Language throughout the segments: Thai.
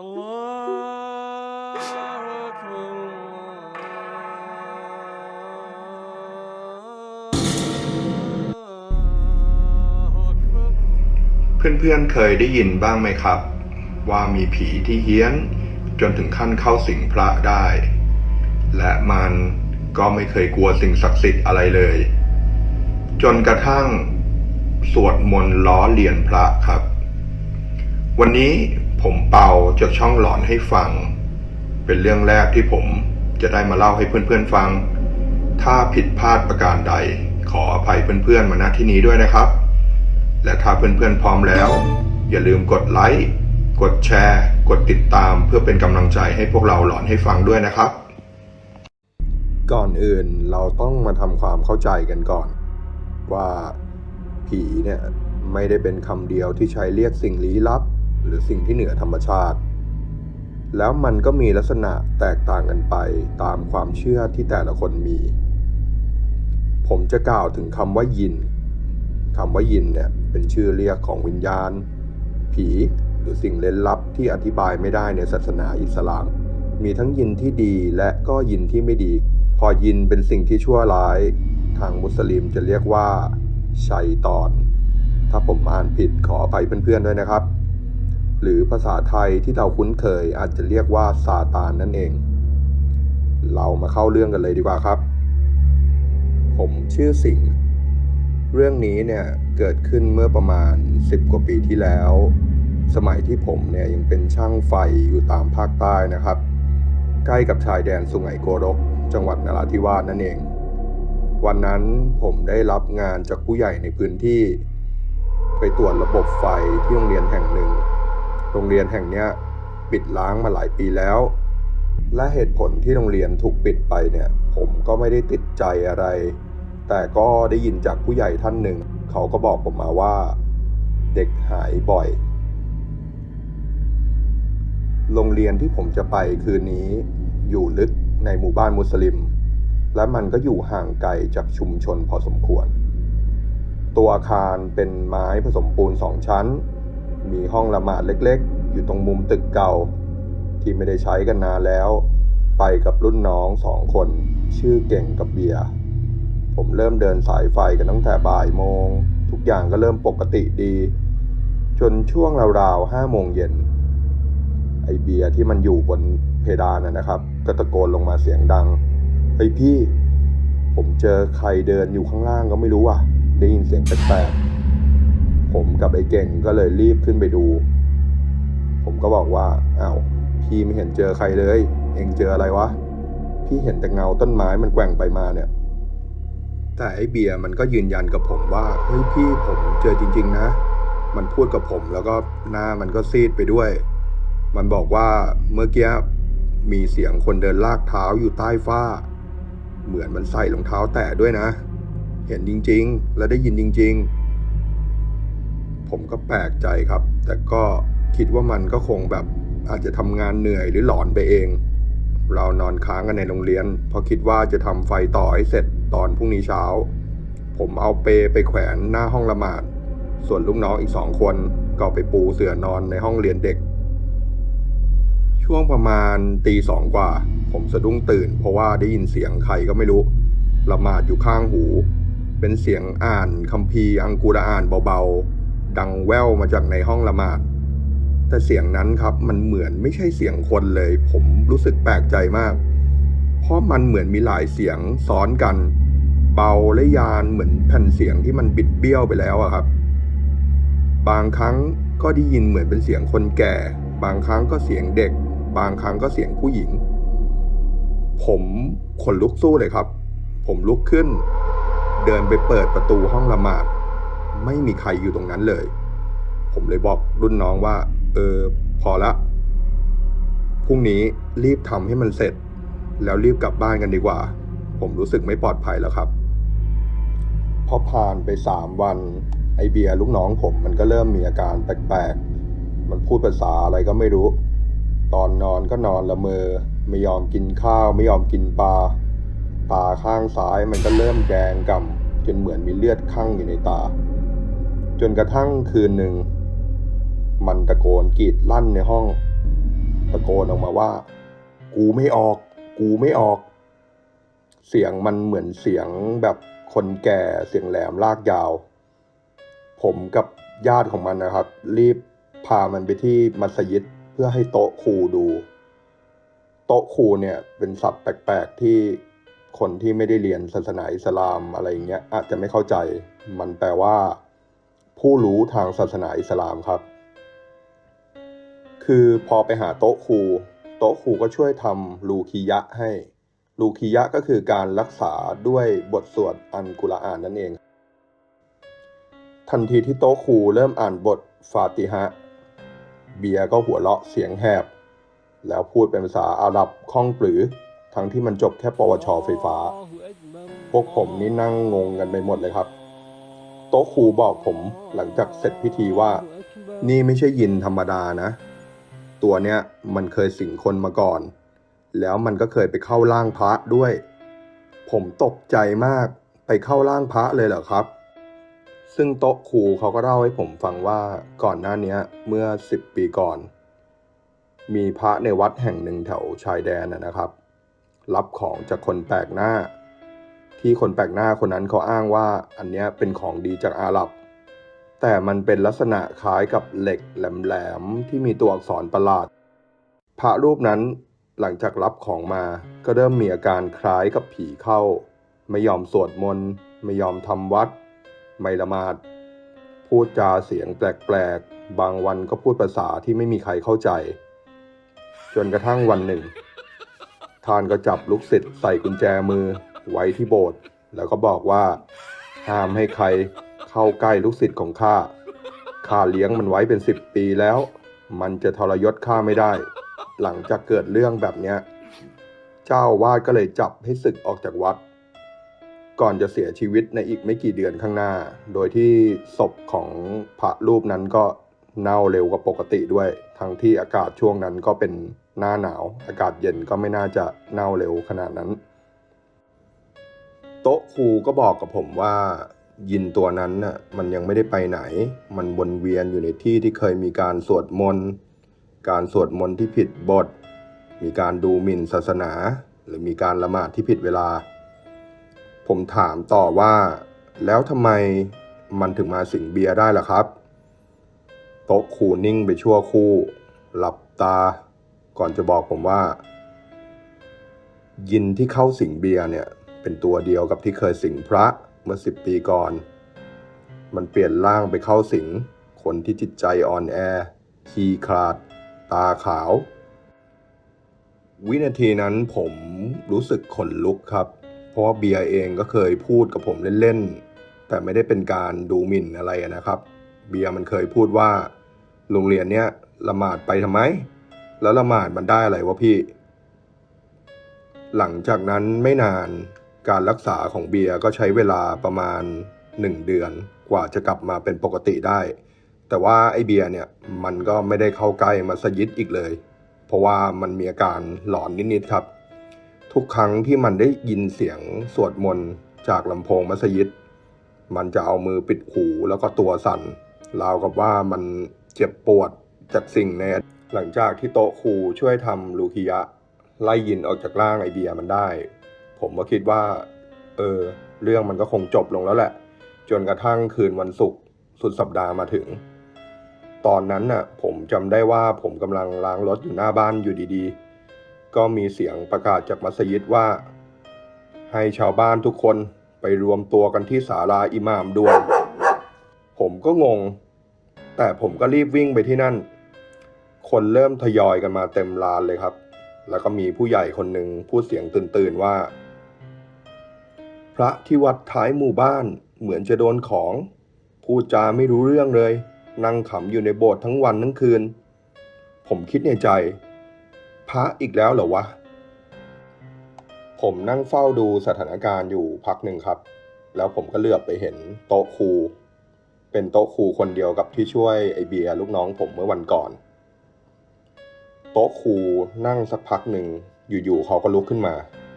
เพื่อนๆ เคยได้ยินบ้างไหมครับ ว่ามีผีที่เฮี้ยน จนถึงขั้นเข้าสิงพระได้ และมันก็ไม่เคยกลัวสิ่งศักดิ์สิทธิ์อะไรเลย จนกระทั่ง สวดมนต์ล้อเลียนพระครับ วันนี้ ผมเป่าจากช่องหลอนให้ฟัง เป็นเรื่องแรกที่ผมจะได้มาเล่าให้เพื่อนๆฟัง ถ้าผิดพลาดประการใด ขออภัยเพื่อนๆมาณที่นี้ด้วยนะครับ และถ้าเพื่อนๆพร้อมแล้ว อย่าลืมกดไลค์กดแชร์ กดติดตามเพื่อเป็นกำลังใจให้พวกเราหลอนให้ฟังด้วยนะครับ ก่อนอื่นเราต้องมาทำความเข้าใจกันก่อน ว่าผีเนี่ยไม่ได้เป็นคำเดียวที่ใช้เรียกสิ่งลี้ลับ หรือสิ่งที่เหนือธรรมชาติ แล้วมันก็มีลักษณะแตกต่างกันไปตามความเชื่อที่แต่ละคนมี ผมจะกล่าวถึงคำว่ายินคำว่ายินเนี่ยเป็นชื่อเรียกของวิญญาณ ผีหรือสิ่งเล่นลับที่อธิบายไม่ได้ในศาสนาอิสลาม มีทั้งยินที่ดีและก็ยินที่ไม่ดี พอยินเป็นสิ่งที่ชั่วร้าย ทางมุสลิมจะเรียกว่าชัยตอน ถ้าผมอ่านผิดขออภัยเพื่อนๆด้วยนะครับ หรือภาษาไทยที่เราคุ้นเคยอาจจะเรียกว่าซาตานนั่นเอง เรามาเข้าเรื่องกันเลยดีกว่าครับ ผมชื่อสิงห์เรื่องนี้เนี่ยเกิดขึ้นเมื่อประมาณ 10 กว่าปีที่แล้ว สมัยที่ผมเนี่ยยังเป็นช่างไฟอยู่ตามภาคใต้นะครับ ใกล้กับชายแดนสุไหงโกรกจังหวัดนราธิวาสนั่นเอง วันนั้นผมได้รับงานจากผู้ใหญ่ในพื้นที่ ไปตรวจระบบไฟที่โรงเรียนแห่งหนึ่ง โรงเรียนแห่งเนี้ยปิดล้างมาหลายปีแล้ว และเหตุผลที่โรงเรียนถูกปิดไปเนี่ย ผมก็ไม่ได้ติดใจอะไร แต่ก็ได้ยินจากผู้ใหญ่ท่านหนึ่ง เขาก็บอกผมมาว่า เด็กหายบ่อย โรงเรียนที่ผมจะไปคืนนี้ อยู่ลึกในหมู่บ้านมุสลิม และมันก็อยู่ห่างไกลจากชุมชนพอสมควร ตัวอาคารเป็นไม้ผสมปูนสองชั้น มีห้องละหมาดเล็กๆ อยู่ตรงมุมตึกเก่า ที่ไม่ได้ใช้กันนานแล้ว ไปกับรุ่นน้องสองคน ชื่อเก่งกับเบียร์ผมเริ่มเดินสายไฟกันตั้งแต่บ่ายโมง ทุกอย่างก็เริ่มปกติดี จนช่วงราวๆห้าโมงเย็นไอเบียร์ที่มันอยู่บนเพดานนะครับ ก็ตะโกนลงมาเสียงดังเฮ้ยพี่ ผมเจอใครเดินอยู่ข้างล่างก็ไม่รู้อะ ได้ยินเสียงแปลกๆ ผมกับไอ้เก่งก็เลยรีบขึ้นไปดู ผมก็บอกว่าอ้าวพี่ไม่เห็นเจอใครเลย เองเจออะไรวะ พี่เห็นแต่เงาต้นไม้มันแกว่งไปมาเนี่ย แต่ไอ้เบียร์มันก็ยืนยันกับผมว่าเฮ้ยพี่ผมเจอจริง ๆ นะ มันพูดกับผมแล้วก็หน้ามันก็ซีดไปด้วย มันบอกว่าเมื่อกี้มีเสียงคนเดินลากเท้าอยู่ใต้ฝ้า เหมือนมันใส่รองเท้าแตะด้วยนะ เห็นจริง ๆ และได้ยินจริง ๆ ผมก็แปลกใจครับ แต่ก็คิดว่ามันก็คงแบบอาจจะทำงานเหนื่อยหรือหลอนไปเอง เรานอนค้างกันในโรงเรียน เพราะคิดว่าจะทำไฟต่อให้เสร็จตอนพรุ่งนี้เช้า ผมเอาเปไปแขวนหน้าห้องละหมาด ส่วนลูกน้องอีกสองคนก็ไปปูเสื่อนอนในห้องเรียนเด็ก ช่วงประมาณตีสองกว่า ผมสะดุ้งตื่น เพราะว่าได้ยินเสียงใครก็ไม่รู้ละหมาดอยู่ข้างหู เป็นเสียงอ่านคัมภีร์อังกุรอานเบาๆ ดังแว่วมาจากในห้องละหมาด แต่เสียงนั้นครับมันเหมือนไม่ใช่เสียงคนเลย ผมรู้สึกแปลกใจมาก เพราะมันเหมือนมีหลายเสียงซ้อนกัน เบาและยานเหมือนแผ่นเสียงที่มันบิดเบี้ยวไปแล้วอะครับ บางครั้งก็ได้ยินเหมือนเป็นเสียงคนแก่ บางครั้งก็เสียงเด็ก บางครั้งก็เสียงผู้หญิง ผมขนลุกสู้เลยครับ ผมลุกขึ้น เดินไปเปิดประตูห้องละหมาด ไม่มีใครอยู่ตรงนั้นเลย ผมเลยบอกรุ่นน้องว่า เออ พอละพรุ่งนี้รีบทำให้มันเสร็จ แล้วรีบกลับบ้านกันดีกว่า ผมรู้สึกไม่ปลอดภัยแล้วครับ พอผ่านไปสามวัน ไอเบียร์ลูกน้องผมมันก็เริ่มมีอาการแปลกๆ มันพูดภาษาอะไรก็ไม่รู้ ตอนนอนก็นอนละเมอ ไม่ยอมกินข้าว ไม่ยอมกินปลา ตาข้างซ้ายมันก็เริ่มแดงก่ำจนเหมือนมีเลือดคั่งอยู่ในตา จนกระทั่งคืนหนึ่ง มันตะโกนกรีดลั่นในห้อง ตะโกนออกมาว่า กูไม่ออก กูไม่ออก เสียงมันเหมือนเสียงแบบคนแก่เสียงแหลมลากยาว ผมกับญาติของมันนะครับ รีบพามันไปที่มัสยิดเพื่อให้โต๊ะครูดู โต๊ะครูเนี่ยเป็นศัพท์แปลกๆที่คนที่ไม่ได้เรียนศาสนาอิสลามอะไรอย่างเงี้ยอาจจะไม่เข้าใจ มันแปลว่า ผู้รู้ทางศาสนาอิสลามครับ คือพอไปหาโต๊ะครูโต๊ะครูก็ช่วยทำลูคียะให้ลูคียะก็คือการรักษาด้วยบทสวดอันกุรอานนั่นเอง ทันทีที่โต๊ะครูเริ่มอ่านบทฟาติฮะ เบียก็หัวเราะเสียงแหบ แล้วพูดเป็นภาษาอาหรับคล่องปรือ ทั้งที่มันจบแค่ปวชไฟฟ้า พวกผมนี่นั่งงงกันไปหมดเลยครับ โต๊ะครูบอกผมหลังจากเสร็จพิธีว่า นี่ไม่ใช่ยินธรรมดานะ ตัวเนี้ยมันเคยสิงคนมาก่อน แล้วมันก็เคยไปเข้าร่างพระด้วย ผมตกใจมากไปเข้าร่างพระเลยเหรอครับ ซึ่งโต๊ะครูเขาก็เล่าให้ผมฟังว่าก่อนหน้านี้เมื่อสิบปีก่อน มีพระในวัดแห่งหนึ่งแถวชายแดนนะครับ รับของจากคนแปลกหน้า ที่คนแปลกหน้าคนนั้นเขาอ้างว่าอันเนี้ยเป็นของดีจากอาหรับ แต่มันเป็นลักษณะคล้ายกับเหล็กแหลมๆที่มีตัวอักษรประหลาด พระรูปนั้นหลังจากรับของมาก็เริ่มมีอาการคล้ายกับผีเข้า ไม่ยอมสวดมนต์ไม่ยอมทำวัด ไม่ละหมาด พูดจาเสียงแปลกๆ บางวันก็พูดภาษาที่ไม่มีใครเข้าใจ จนกระทั่งวันหนึ่ง ท่านก็จับลูกศิษย์ใส่กุญแจมือ ไว้ที่โบสถ์แล้วก็บอกว่า ห้ามให้ใครเข้าใกล้ลูกศิษย์ของข้าข้าเลี้ยงมันไว้เป็นสิบปีแล้ว มันจะทรยศข้าไม่ได้ หลังจากเกิดเรื่องแบบเนี้ย เจ้าอาวาดก็เลยจับให้ศึกออกจากวัด ก่อนจะเสียชีวิตในอีกไม่กี่เดือนข้างหน้า โดยที่ศพของพระรูปนั้นก็เน่าเร็วกว่าปกติด้วย ทั้งที่อากาศช่วงนั้นก็เป็นหน้าหนาว อากาศเย็นก็ไม่น่าจะเน่าเร็วขนาดนั้น โต๊ะครูก็บอกกับผมว่า ยินตัวนั้นน่ะมันยังไม่ได้ไปไหน มันวนเวียนอยู่ในที่ที่เคยมีการสวดมนต์การสวดมนต์ที่ผิดบท มีการดูหมิ่นศาสนา หรือมีการละหมาดที่ผิดเวลา ผมถามต่อว่า แล้วทำไมมันถึงมาสิงเบียร์ได้ล่ะครับ โต๊ะครูนิ่งไปชั่วครู่ หลับตา ก่อนจะบอกผมว่า ยินที่เข้าสิงเบียร์เนี่ย เป็นตัวเดียวกับที่เคยสิงพระเมื่อสิบปีก่อน มันเปลี่ยนร่างไปเข้าสิง คนที่จิตใจอ่อนแอ ขีคลาด ตาขาว วินาทีนั้นผมรู้สึกขนลุกครับ เพราะเบียร์เองก็เคยพูดกับผมเล่น ๆ แต่ไม่ได้เป็นการดูหมิ่นอะไรนะครับ เบียร์มันเคยพูดว่า โรงเรียนเนี้ยละหมาดไปทำไม แล้วละหมาดมันได้อะไรวะพี่ หลังจากนั้นไม่นาน การรักษาของเบียร์ก็ใช้เวลาประมาณ 1 เดือนกว่าจะกลับมาเป็นปกติได้ แต่ว่าไอเบียร์เนี่ยมันก็ไม่ได้เข้าใกล้มัสยิดอีกเลย เพราะว่ามันมีอาการหลอนนิดๆครับ ทุกครั้งที่มันได้ยินเสียงสวดมนต์จากลำโพงมัสยิด มันจะเอามือปิดหูแล้วก็ตัวสั่นราวกับว่ามันเจ็บปวดจากสิ่งในหลังจากที่โต๊ะครูช่วยทำลูคิยะ ไล่ยินออกจากร่างไอเบียมันได้ ผมก็คิดว่า เออ เรื่องมันก็คงจบลงแล้วแหละ จนกระทั่งคืนวันศุกร์สุดสัปดาห์มาถึง ตอนนั้นน่ะ ผมจำได้ว่าผมกำลังล้างรถอยู่หน้าบ้านอยู่ดีๆ ก็มีเสียงประกาศจากมัสยิดว่า ให้ชาวบ้านทุกคนไปรวมตัวกันที่ศาลาอิหม่ามด่วน ผมก็งง แต่ผมก็รีบวิ่งไปที่นั่น คนเริ่มทยอยกันมาเต็มลานเลยครับ แล้วก็มีผู้ใหญ่คนหนึ่งพูดเสียงตื่นๆว่า ระที่วัดท้ายหมู่บ้านเหมือนจะโดนของ พูดจาไม่รู้เรื่องเลย นั่งขำอยู่ในโบสถ์ทั้งวันทั้งคืน ผมคิดในใจ พระอีกแล้วเหรอวะ ผมนั่งเฝ้าดูสถานการณ์อยู่พักหนึ่งครับ แล้วผมก็เลือบไปเห็นโต๊ะครู เป็นโต๊ะครูคนเดียวกับที่ช่วยไอเบียร์ลูกน้องผมเมื่อวันก่อน โต๊ะครูนั่งสักพักหนึ่งอยู่ๆเขาก็ลุกขึ้นมา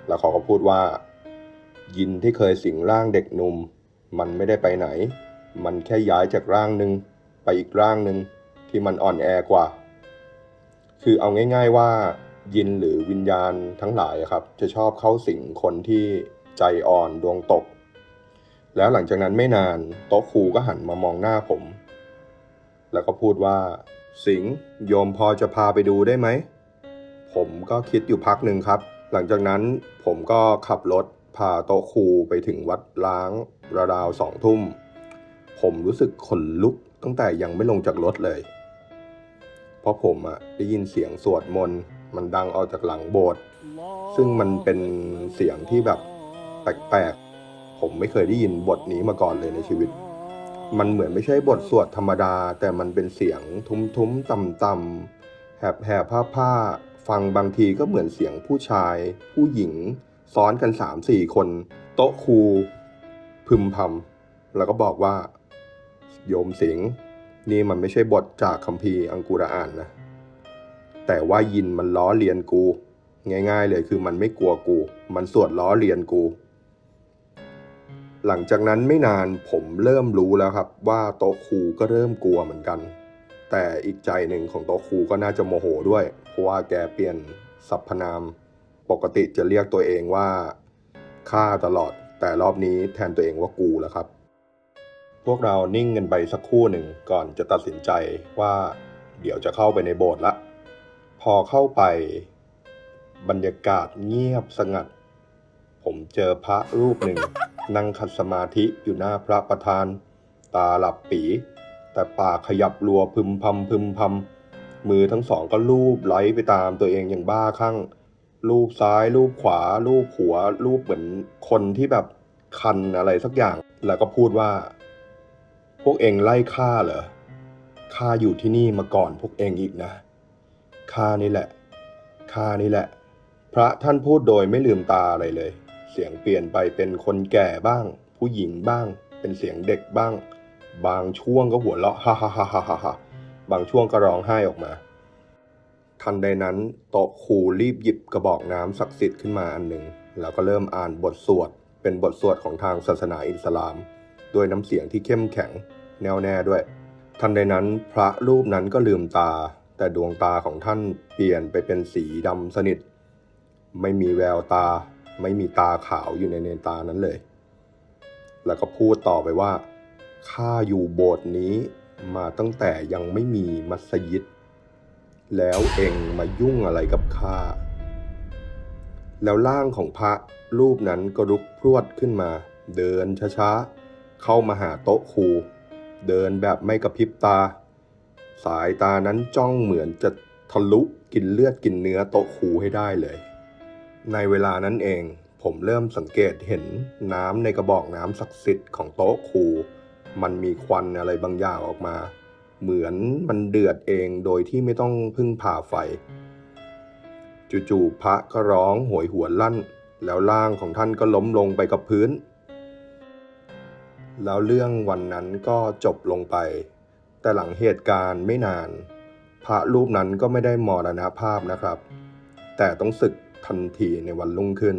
แล้วเขาก็พูดว่า ยินที่เคยสิงร่างเด็กหนุ่ม มันไม่ได้ไปไหน มันแค่ย้ายจากร่างหนึ่งไปอีกร่างหนึ่งที่มันอ่อนแอกว่า คือเอาง่าย ๆว่า ยินหรือวิญญาณทั้งหลายครับ จะชอบเข้าสิงคนที่ใจอ่อนดวงตก แล้วหลังจากนั้นไม่นานโต๊ะครูก็หันมามองหน้าผม แล้วก็พูดว่า สิงโยมพอจะพาไปดูได้ไหม ผมก็คิดอยู่พักหนึ่งครับ หลังจากนั้นผมก็ขับรถ พาโต๊ะครูไปถึงวัดล้างราวๆสองทุ่ม ผมรู้สึกขนลุกตั้งแต่ยังไม่ลงจากรถเลย เพราะผมอะได้ยินเสียงสวดมนต์มันดังออกจากหลังโบสถ์ซึ่งมันเป็นเสียงที่แบบแปลกๆ ผมไม่เคยได้ยินบทนี้มาก่อนเลยในชีวิต มันเหมือนไม่ใช่บทสวดธรรมดา แต่มันเป็นเสียงทุ้มๆต่ำๆแหบแหบผ้าผ้าๆฟังบางทีก็เหมือนเสียงผู้ชาย ผู้หญิง ซ้อนกันสามสี่คน โต๊ะครูพึมพำแล้วก็บอกว่า โยมสิงห์นี่มันไม่ใช่บทจากคัมภีร์อังกุรอานนะ แต่ว่ายินมันล้อเลียนกู ง่ายๆเลยคือมันไม่กลัวกู มันสวดล้อเลียนกู หลังจากนั้นไม่นานผมเริ่มรู้แล้วครับ ว่าโต๊ะครูก็เริ่มกลัวเหมือนกัน แต่อีกใจหนึ่งของโต๊ะครูก็น่าจะโมโหด้วย เพราะว่าแกเปลี่ยนสรรพนาม ปกติจะเรียกตัวเองว่าข้าตลอด แต่รอบนี้แทนตัวเองว่ากูแล้วครับ พวกเรานิ่งกันไปสักครู่หนึ่งก่อนจะตัดสินใจว่า เดี๋ยวจะเข้าไปในโบสถ์ละ พอเข้าไป บรรยากาศเงียบสงัด ผมเจอพระรูปหนึ่ง นั่งขัดสมาธิอยู่หน้าพระประธาน ตาหลับปี แต่ปากขยับรัวพึมพำพึมพำมือทั้งสองก็ลูบไล้ไปตามตัวเองอย่างบ้าคลั่ง ลูบซ้ายลูบขวาลูบหัวลูบเหมือนคนที่แบบคันอะไรสักอย่าง แล้วก็พูดว่า พวกเองไล่ข้าเหรอข้าอยู่ที่นี่มาก่อนพวกเองอีกนะข้านี่แหละข้านี่แหละ พระท่านพูดโดยไม่ลืมตาอะไรเลย เสียงเปลี่ยนไปเป็นคนแก่บ้าง ผู้หญิงบ้าง เป็นเสียงเด็กบ้าง บางช่วงก็หัวเราะฮ่าฮ่าฮ่าฮ่าฮ่าบางช่วงก็ร้องไห้ออกมา ทันใดนั้นโต๊ะครูรีบหยิบกระบอกน้ำศักดิ์สิทธิ์ขึ้นมาอันหนึ่ง แล้วก็เริ่มอ่านบทสวด เป็นบทสวดของทางศาสนาอิสลาม ด้วยน้ำเสียงที่เข้มแข็ง แน่วแน่ด้วย ทันใดนั้นพระรูปนั้นก็ลืมตา แต่ดวงตาของท่านเปลี่ยนไปเป็นสีดำสนิท ไม่มีแววตา ไม่มีตาขาวอยู่ในเนตานั้นเลย แล้วก็พูดต่อไปว่าข้าอยู่โบสถ์นี้มาตั้งแต่ยังไม่มีมัสยิด แล้วเองมายุ่งอะไรกับข้า แล้วร่างของพระรูปนั้นก็ลุกพรวดขึ้นมา เดินช้าๆ เข้ามาหาโต๊ะครู เดินแบบไม่กระพริบตา สายตานั้นจ้องเหมือนจะทะลุกินเลือดกินเนื้อโต๊ะครูให้ได้เลย ในเวลานั้นเองผมเริ่มสังเกตเห็นน้ำในกระบอกน้ำศักดิ์สิทธิ์ของโต๊ะครู มันมีควันอะไรบางอย่างออกมา เหมือนมันเดือดเองโดยที่ไม่ต้องพึ่งผ่าไฟ จู่ๆพระก็ร้องโหยหวนลั่น แล้วร่างของท่านก็ล้มลงไปกับพื้น แล้วเรื่องวันนั้นก็จบลงไป แต่หลังเหตุการณ์ไม่นาน พระรูปนั้นก็ไม่ได้มรณภาพนะครับ แต่ต้องศึกทันทีในวันรุ่งขึ้น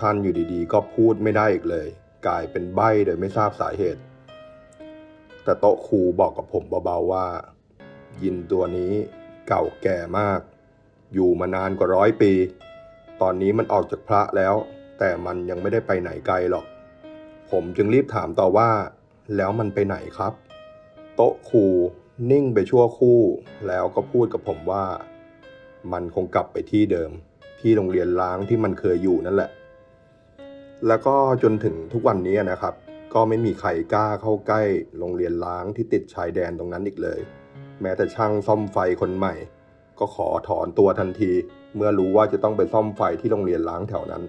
ท่านอยู่ดีๆ ก็พูดไม่ได้อีกเลย กลายเป็นใบ้โดยไม่ทราบสาเหตุ แต่โต๊ะครูบอกกับผมเบาๆว่า ยินตัวนี้เก่าแก่มาก อยู่มานานกว่าร้อยปี ตอนนี้มันออกจากพระแล้ว แต่มันยังไม่ได้ไปไหนไกลหรอก ผมจึงรีบถามต่อว่า แล้วมันไปไหนครับ โต๊ะครูนิ่งไปชั่วคู่ แล้วก็พูดกับผมว่า มันคงกลับไปที่เดิม ที่โรงเรียนล้างที่มันเคยอยู่นั่นแหละ แล้วก็จนถึงทุกวันนี้นะครับ ก็ไม่มีใครกล้าเข้าใกล้โรงเรียนล้างที่ติดชายแดนตรงนั้นอีกเลย แม้แต่ช่างซ่อมไฟคนใหม่ ก็ขอถอนตัวทันที เมื่อรู้ว่าจะต้องไปซ่อมไฟที่โรงเรียนล้างแถวนั้น